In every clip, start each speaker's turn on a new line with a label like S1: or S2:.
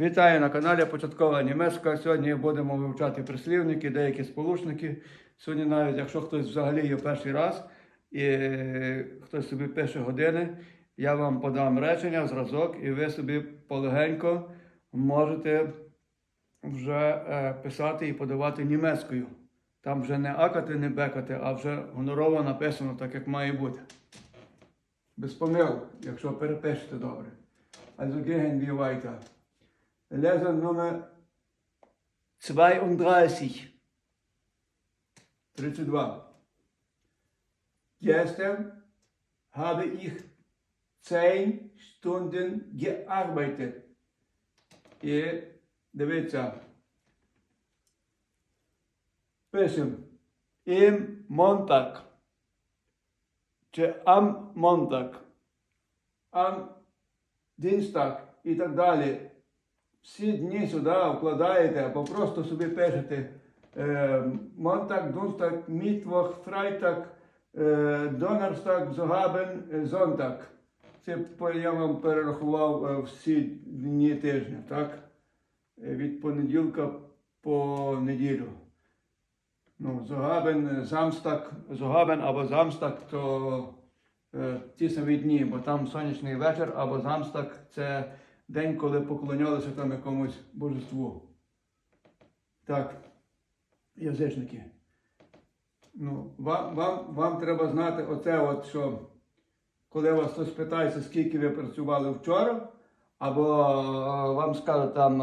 S1: Вітаю на каналі Початкова Німецька. Сьогодні будемо вивчати прислівники, деякі сполучники. Сьогодні, навіть якщо хтось взагалі є перший раз і е, хтось собі пише години, я вам подам речення, зразок, і ви собі полегенько можете вже е, писати і подавати німецькою. Там вже не акати, не бекати, а вже гонорово написано так, як має бути. Без помилок, якщо перепишете добре. Also gehen wir weiter. Lesson Nummer 32. 32. Gestern habe ich 10 Stunden gearbeitet. І дивіться. Пишем. Im Montag. Чи am Montag. Am Dienstag і так далі. Всі дні сюди вкладаєте або просто собі пишете е, Монтаг, Дунстаг, Мітвох, Фрайтаг, е, Донерстаг, Зогабен, е, Зонтаг. Це я вам перерахував всі дні тижня, так? Від понеділка по неділю. Ну, Зогабен, Замстаг, Зогабен або Замстаг то е, ті самі дні, бо там сонячний вечір або Замстаг це день, коли поклонялися там якомусь божеству. Так, язичники. Ну, вам, вам, вам треба знати оце, от, що коли вас хтось питається, скільки ви працювали вчора, або вам скажуть там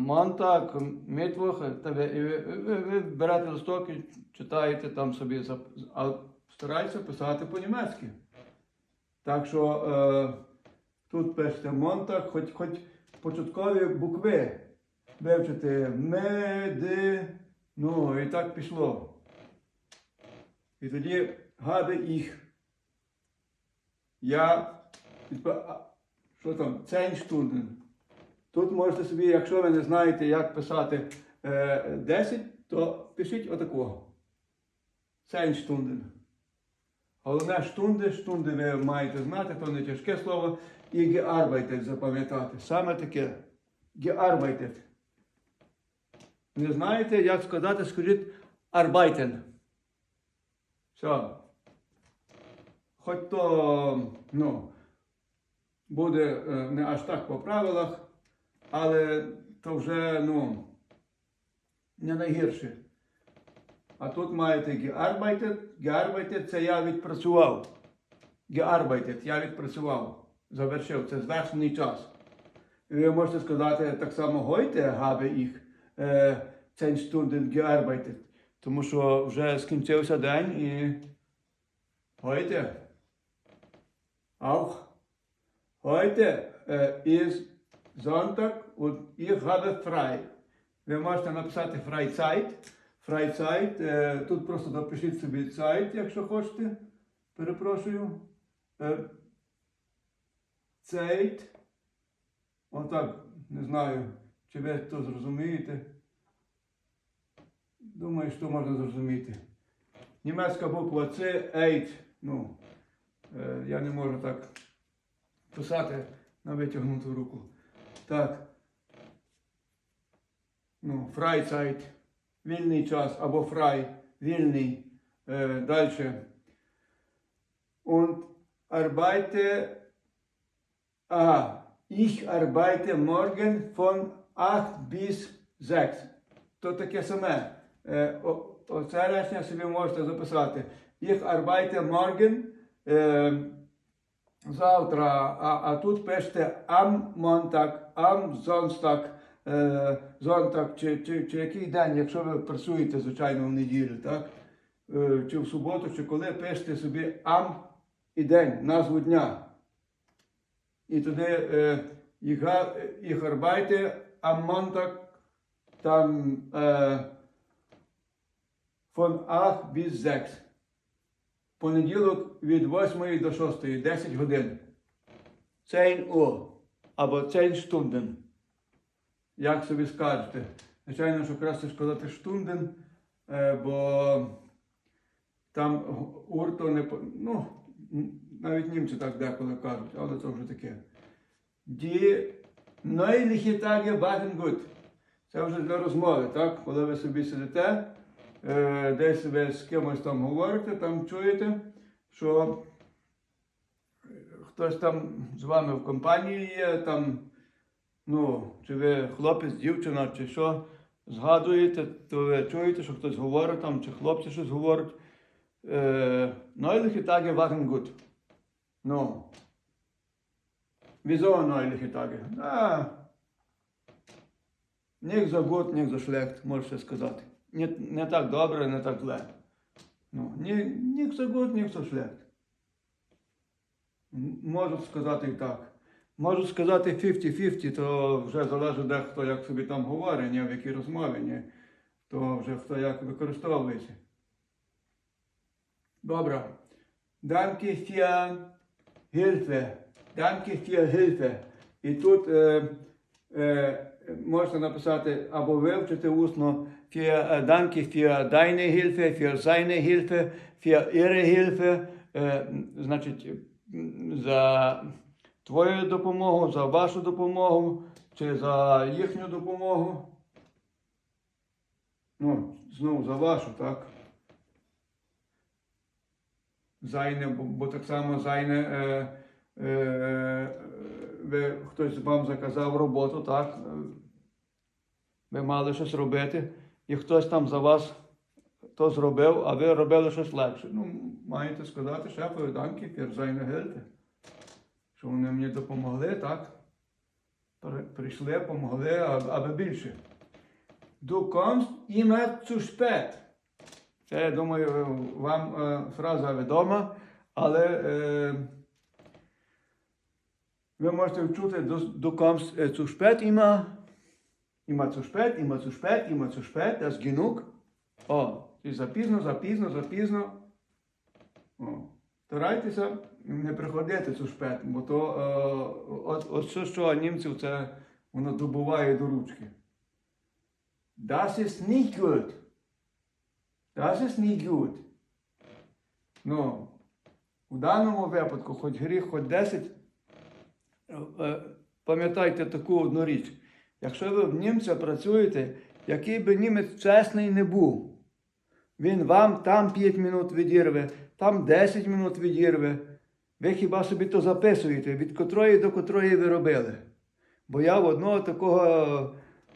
S1: Монтак, Мітвох, і ви, ви, ви берете листок і читаєте там собі, а старайтеся писати по-німецьки. Так що е, тут пишете Монтак, хоч, хоч початкові букви вивчити Ме, Ди, ну і так пішло. І тоді гади їх. Я що там, Цейнштунден. Тут можете собі, якщо ви не знаєте, як писати е, 10, то пишіть отакого. Цейнштунден. Головне штунди, штунди ви маєте знати, то не тяжке слово. І gearbeitet запам'ятати. Саме таке. Gearbeitet. Не знаєте, як сказати, скажіть arbeiten. Все. Хоч то, ну, буде е, не аж так по правилах, але то вже, ну, не найгірше. А тут маєте gearbeitet. Gearbeitet – це я відпрацював. Gearbeitet – я відпрацював. Завершив. Це звершений час. Ви можете сказати так само heute habe ich е, 10 Stunden gearbeitet. Тому що вже скінчився день і heute auch heute ist Sonntag und ich habe frei. Ви можете написати Freizeit. Freizeit. е, Тут просто допишіть собі Zeit, якщо хочете. Перепрошую. Zeit. Отак, не знаю, чи ви то зрозумієте. Думаю, що можна зрозуміти. Німецька буква С, Ейт. Ну, е, я не можу так писати на витягнуту руку. Так. Ну, Freizeit. Вільний час або фрай, вільний. Е, далі. Und arbeite. Ага. Ich arbeite morgen von 8 bis 6. То таке саме. Е, о- Оце речення собі можете записати. Ich arbeite morgen. Е, завтра, а, а тут пишете am Montag, am Sonntag, е, Sonntag, чи, чи, чи який день, якщо ви працюєте, звичайно, в неділю, так? Е, чи в суботу, чи коли пишете собі am і день, назву дня. І туди е, їх, га- їх arbeite am там von 8 bis 6. Понеділок від 8 до 6, 10 годин. Цейн О або цейн штунден. Як собі скажете? Звичайно, що краще сказати штунден, е, бо там урто не ну, навіть німці так деколи кажуть, але це вже таке. Die Neuliche Tage waren gut. Це вже для розмови, так? Коли ви собі сидите, е, десь ви з кимось там говорите, там чуєте, що хтось там з вами в компанії є, там, ну, чи ви хлопець, дівчина, чи що, згадуєте, то ви чуєте, що хтось говорить там, чи хлопці щось говорять. Neuliche Tage waren gut. Ну. Wieso neuliche Tage? А, Ніг за год, ніг за шлехт, можете сказати. Не, не так добре, не так зле. Ну, ні, ніг за год, ніг за шлехт. М- Можу сказати і так. Можу сказати 50-50, то вже залежить де хто як собі там говорить, ні в якій розмові, ні. То вже хто як використовується. Добре. Danke für Hilfe. Danke für Hilfe. І тут е, е, можна написати або вивчити усно für, Danke für deine Hilfe, für seine Hilfe, für ihre Hilfe. Е, значить, за твою допомогу, за вашу допомогу, чи за їхню допомогу. Ну, знову за вашу, так? Зайне, бо, так само зайне, е, е, ви, хтось вам заказав роботу, так? е, Ви мали щось робити, і хтось там за вас то зробив, а ви робили щось легше. Ну, маєте сказати шефові данки, зайне гельте. Що вони мені допомогли, так? Прийшли, помогли, аби більше. Du kommst immer zu spät. Це, я думаю, вам е, фраза відома, але е, ви можете вчути du, kommst zu spät immer, immer zu spät, immer zu spät, immer zu spät, das genug. О, і запізно, запізно, запізно. О, старайтеся не приходити zu spät, бо то е, от, от що, що німців це воно добуває до ручки. Das ist nicht gut. Das ist nicht gut. Ну, в даному випадку, хоч гріх, хоч 10, е, е, пам'ятайте таку одну річ. Якщо ви в німця працюєте, який би німець чесний не був, він вам там 5 минут відірве, там 10 минут відірве. Ви хіба собі то записуєте, від котрої до котрої ви робили. Бо я в одного такого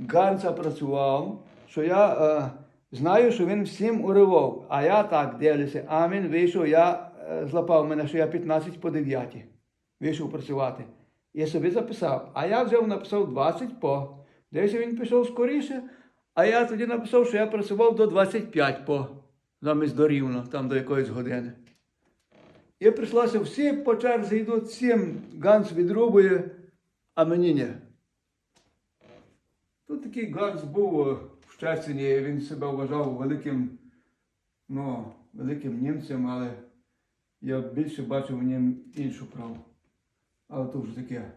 S1: ганця працював, що я е, знаю, що він всім уривав. А я так дивлюся, а він вийшов, я е, злапав мене, що я 15 по 9 вийшов працювати. Я собі записав, а я взяв написав 20 по. Десь він пішов скоріше, а я тоді написав, що я працював до 25 по, замість до рівно, там до якоїсь години. І прийшлося всі по черзі йдуть, всім Ганс відрубує, а мені ні. Тут такий Ганс був е, в Щецині, він себе вважав великим, ну, великим німцем, але я більше бачив в нім іншу праву. Але то вже таке.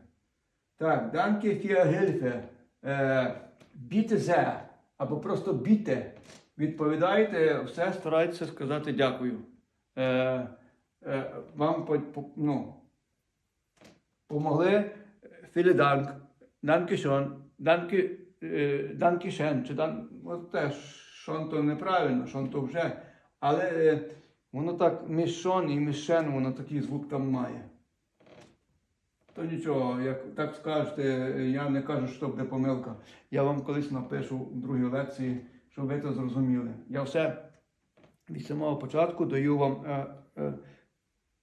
S1: Так, für Hilfe. Е. Або просто біте. Відповідайте, все старайтеся сказати дякую. Е, вам по, по, ну, помогли. Danke schön. Danke, е, schön. Чи дан... От теж, шон то неправильно, шон то вже. Але е, воно так між шон і між шен, воно такий звук там має. То нічого, як так скажете, я не кажу, що буде помилка. Я вам колись напишу в другій лекції, щоб ви це зрозуміли. Я все від самого початку даю вам, е, е,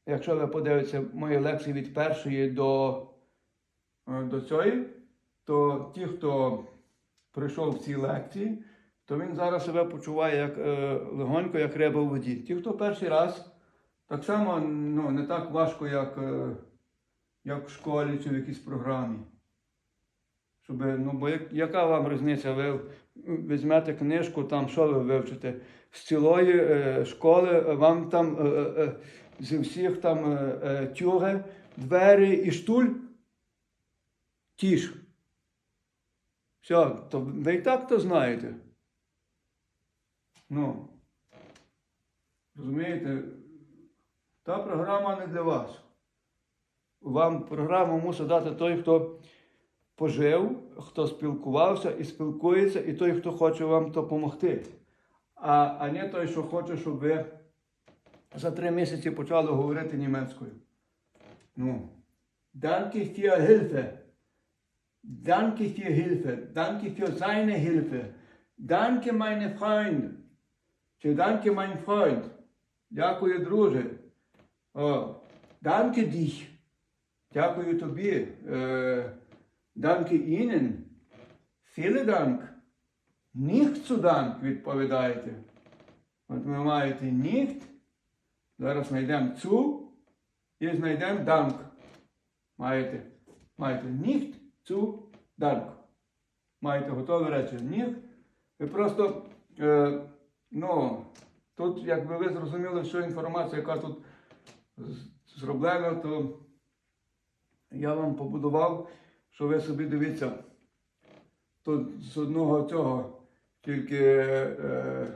S1: якщо ви подивитеся мої лекції від першої до, е, до цієї, то ті, хто прийшов в ці лекції, то він зараз себе почуває як е, легонько, як риба в воді. Ті, хто перший раз, так само ну, не так важко, як. Е, як в школі чи в якійсь програмі. Щоб, ну, бо як, яка вам різниця? Ви візьмете книжку, там що ви вивчите? З цілої е, школи е, вам там е, е, е, зі всіх там е, е, тюги, двері і штуль. Ті ж. Все, то ви і так то знаєте. Ну. Розумієте? Та програма не для вас вам програму мусить дати той, хто пожив, хто спілкувався і спілкується, і той, хто хоче вам допомогти. А, а не той, що хоче, щоб ви за три місяці почали говорити німецькою. Ну, danke für Hilfe. Danke für Hilfe. Danke für seine Hilfe. Danke, meine Freund. Чи danke, mein Freund. Дякую, друже. О, danke dich. Дякую тобі. Е, danke Ihnen. Vielen Dank. Nicht zu Dank, відповідаєте. От ви маєте nicht. Зараз знайдемо zu і знайдемо Dank. Маєте. Маєте nicht zu Dank. Маєте готове речення. Nicht. Ви просто, е, ну, тут, якби ви зрозуміли, що інформація, яка тут зроблена, то я вам побудував, що ви собі дивіться. Тут з одного цього тільки е,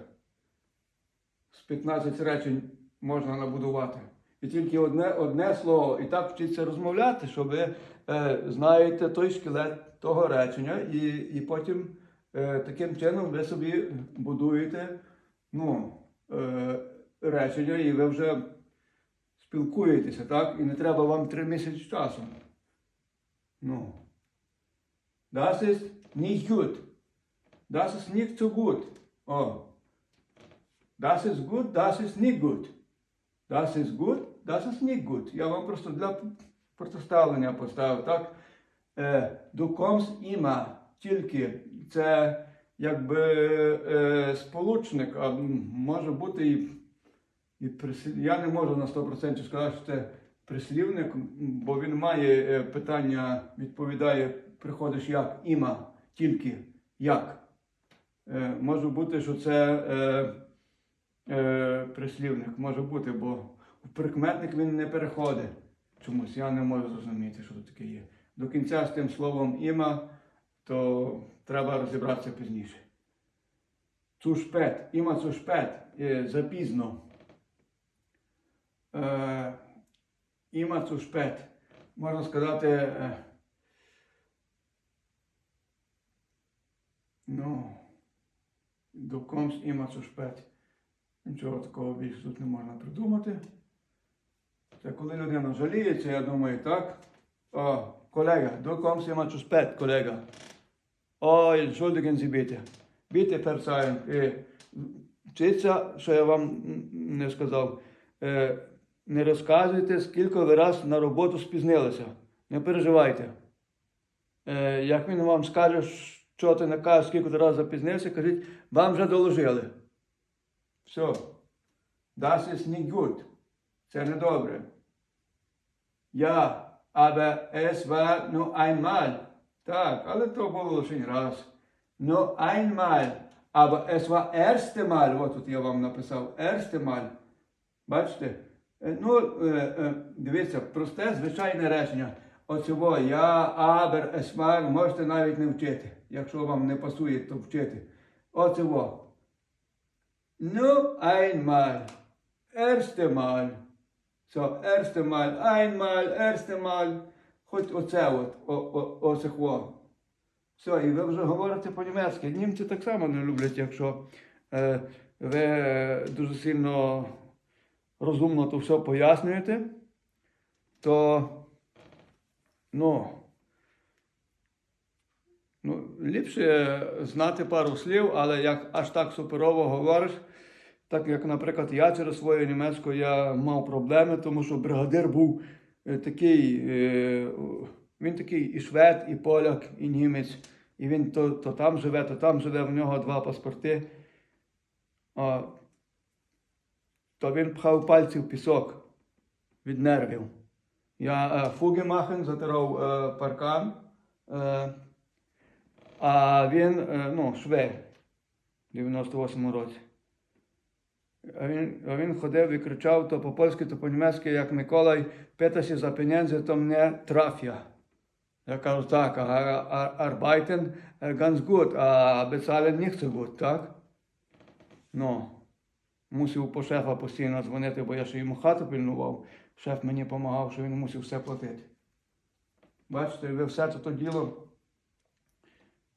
S1: з 15 речень можна набудувати. І тільки одне, одне слово, і так вчиться розмовляти, що ви е, знаєте той скелет того речення, і, і потім е, таким чином ви собі будуєте ну, е, речення, і ви вже спілкуєтеся, так? І не треба вам три місяці часу. Ну. Das ist nicht gut. Das ist nicht so gut. Oh. Das ist gut, das ist nicht gut. Das ist gut, das ist nicht gut. Я вам просто для протиставлення поставив, так? Е, du kommst immer, тільки це якби е, сполучник, а може бути і, і прислів... Я не можу на 100% сказати, що це прислівник, бо він має е, питання, відповідає, приходиш як іма, тільки як. Може бути, що це е, прислівник, може бути, бо в прикметник він не переходить. Чомусь я не можу зрозуміти, що тут таке є. До кінця з тим словом іма, то треба розібратися пізніше. Цушпет, іма цушпет, е, запізно. Е, іма цушпет. Можна сказати. Е, ну, до комс іма цушпет. Нічого такого більше тут не можна придумати. Це коли людина жаліється, я думаю, так. О, колега, до комс іма цушпет, колега. Ой, Sie bitte. Bitte verzeihen. Е, Вчиться, що я вам не сказав. Е, Не розказуйте, скільки ви раз на роботу спізнилися. Не переживайте. Е, Як він вам скаже, що ти не кажеш, скільки ти раз запізнився, кажіть, вам вже доложили. Все. Das ist nicht gut. Це не добре. Ja, aber es war nur einmal. Так, але то було лише раз. Nur einmal. Aber es war erste Mal. От тут я вам написав. Erste Mal. Бачите? Е, Ну, е, е, дивіться, просте, звичайне речення. Оцього я, aber, es можете навіть не вчити. Якщо вам не пасує, то вчити. Оцього. Ну, einmal. Erste Mal. So, erste Mal, einmal, erste Mal. Хоч оце от, о, о, осихво. Все, і ви вже говорите по-німецьки. Німці так само не люблять, якщо е, ви дуже сильно розумно то все пояснюєте, то ну, ну, ліпше знати пару слів, але як аж так суперово говориш, так як, наприклад, я через свою німецьку я мав проблеми, тому що бригадир був е, такий, е, він такий і швед, і поляк, і німець. І він то, то там живе, то там живе, в нього два паспорти. А, то він пхав пальці в пісок від нервів. Я е, фуги махен, затирав паркан, а він, ну, швед в 98-му році. А він, а він ходив і кричав то по-польськи, то по-німецьки, як Миколай, питався за пенензи, то мене трафя. Я кажу, так, а, а, arbeiten е, ganz gut, а nicht so gut, так? Ну, мусив по шефа постійно дзвонити, бо я ще йому хату пильнував. Шеф мені допомагав, що він мусив все платити. Бачите, ви все це то діло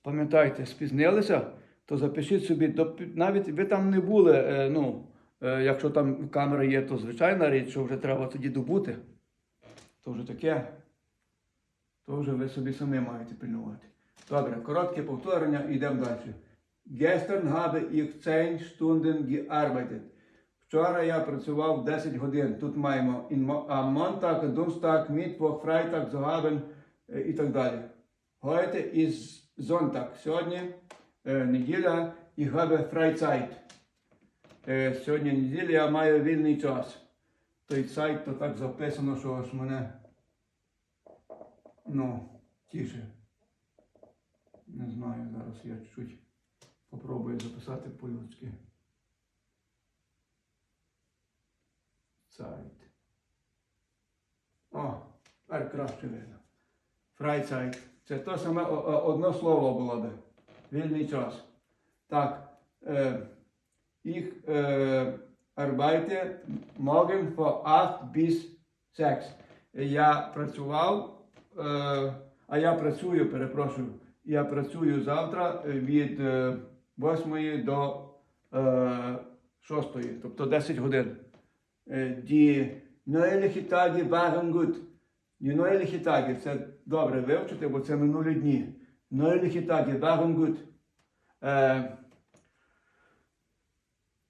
S1: пам'ятайте, спізнилися, то запишіть собі, навіть ви там не були, е, ну, якщо там камера є, то звичайна річ, що вже треба тоді добути. То вже таке, то вже ви собі самі маєте пильнувати. Добре, коротке повторення, йдемо далі. Gestern habe ich 10 Stunden gearbeitet. Вчора я працював 10 годин. Тут маємо Montag, Donnerstag, Mittwoch, Freitag, so е, і так далі. Heute ist Sonntag. Сьогодні е, неділя і habe Freizeit. Е, сьогодні неділя я маю вільний час. Той сайт то так записано, що аж мене ну, тіше. Не знаю, зараз я чуть-чуть попробую записати по-людськи. Сайт. О, тепер краще видно. Фрайцайт. Це то саме одне слово було би. Вільний час. Так. Е, ich е, arbeite morgen von 8 bis 6. Я працював, е, а я працюю, перепрошую, я працюю завтра від е, 8 до е, 6, тобто 10 годин. Die neuliche Tage waren gut. Die neuliche Tage, це добре вивчити, бо це минулі дні. Neuliche Tage waren gut. Е,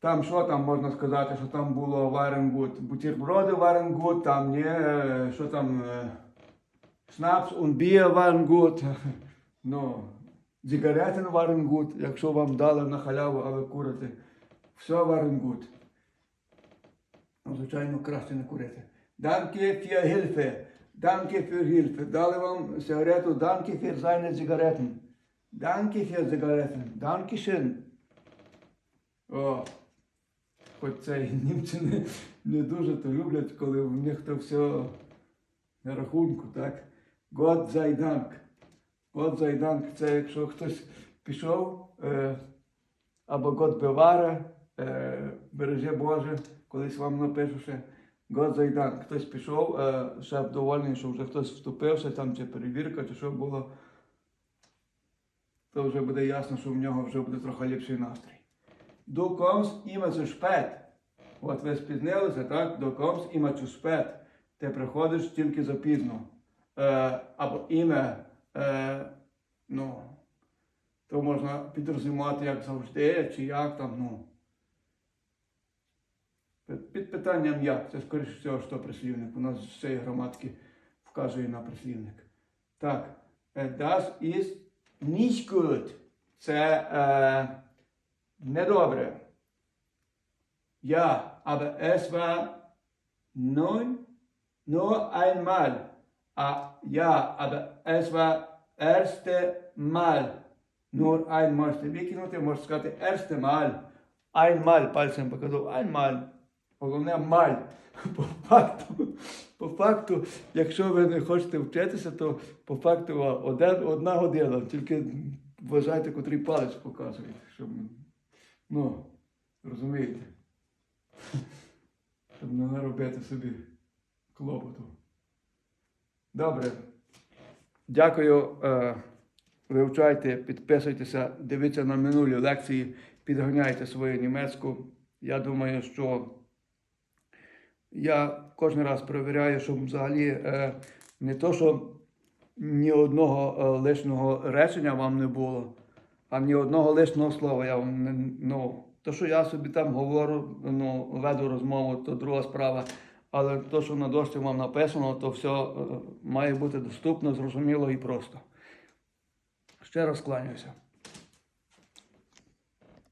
S1: там що там можна сказати, що там було gut? Бутерброди gut, там не, е, що там, е, Bier waren gut. Ну, waren gut, якщо вам дали на халяву, а ви курите. Все gut. Ну, звичайно, краще не курити. Hilfe. Danke für Hilfe. Дали вам сигарету. Danke für seine Zigaretten. Danke für Zigaretten. Danke schön. О, хоч це і німці не, дуже то люблять, коли в них то все на рахунку, так? Gott sei Dank. Gott sei Dank, це якщо хтось пішов, е, або Gott bewahre, е, береже Боже, колись вам напишу ще Gott sei Dank. Хтось пішов, е, шеф довольний, що вже хтось вступився, там чи перевірка, чи що було, то вже буде ясно, що в нього вже буде трохи ліпший настрій. Du kommst immer zu spät. От ви спізнилися, так? Du kommst immer zu spät. Ти приходиш тільки запізно. Е, або ім'я, е, ну, то можна підрозуміти як завжди, чи як там, ну. Під- питанням як, це скоріше всього, що прислівник. У нас з цієї граматики вказує на прислівник. Так, е, das ist nicht gut. Це е, недобре. Ja, aber es war nun nur einmal. Ah, ja, aber es war erste Mal. Nur einmal. Можете викинути, можете сказати erste Mal. Einmal, пальцем показав, einmal. Головне маль. По факту, по факту, якщо ви не хочете вчитися, то по факту один, одна година. Тільки вважайте, котрий палець показує. Щоб, ну, розумієте? Щоб не наробити собі клопоту. Добре. Дякую. Е, вивчайте, підписуйтеся, дивіться на минулі лекції, підганяйте свою німецьку. Я думаю, що я кожен раз перевіряю, щоб взагалі е, не то, що ні одного е, лишнього речення вам не було, а ні одного лишнього слова я. Ну, то, що я собі там говорю, ну, веду розмову, то друга справа. Але то, що на дошці вам написано, то все е, має бути доступно, зрозуміло і просто. Ще раз кланяюся.